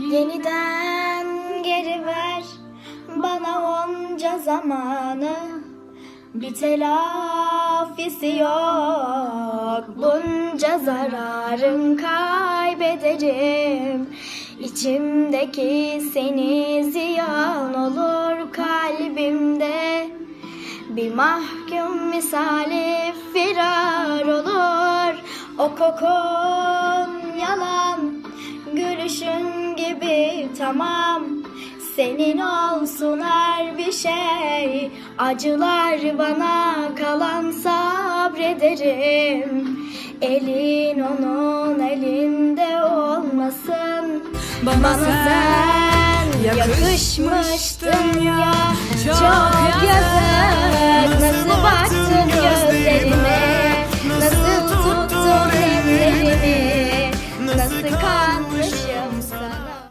Yeniden geri ver bana onca zamanı. Bir telafisi yok. Bunca zararın kaybederim. İçimdeki seni ziyan olur kalbimde. Bir mahkum misali firar olur. O kokun yalan Gülüşün gibi tamam. Senin olsun her bir şey. Acılar bana kalan sabrederim. Elin onun elinde olmasın. Bana sen yakışmıştın ya Adanmışım sana.